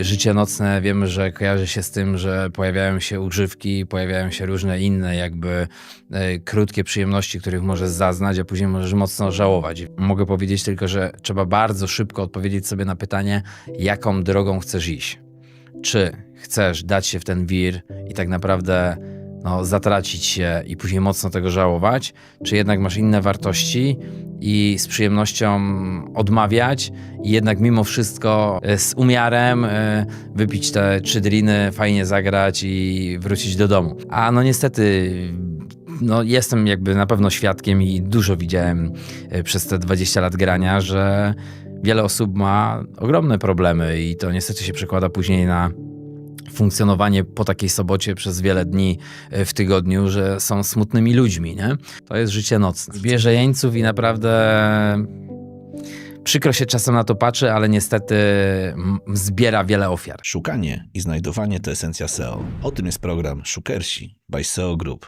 Życie nocne wiemy, że kojarzy się z tym, że pojawiają się używki, pojawiają się różne inne jakby e, krótkie przyjemności, których możesz zaznać, a później możesz mocno żałować. Mogę powiedzieć tylko, że trzeba bardzo szybko odpowiedzieć sobie na pytanie, jaką drogą chcesz iść. Czy chcesz dać się w ten wir i tak naprawdę no, zatracić się i później mocno tego żałować, czy jednak masz inne wartości i z przyjemnością odmawiać i jednak mimo wszystko e, z umiarem e, wypić te trzy driny, fajnie zagrać i wrócić do domu. A no niestety no jestem jakby na pewno świadkiem i dużo widziałem e, przez te 20 lat grania, że wiele osób ma ogromne problemy i to niestety się przekłada później na funkcjonowanie po takiej sobocie przez wiele dni e, w tygodniu, że są smutnymi ludźmi, nie? To jest życie nocne. Bierze jeńców i naprawdę przykro się czasem na to patrzy, ale niestety zbiera wiele ofiar. Szukanie i znajdowanie to esencja SEO. O tym jest program Szukersi by SEO Group.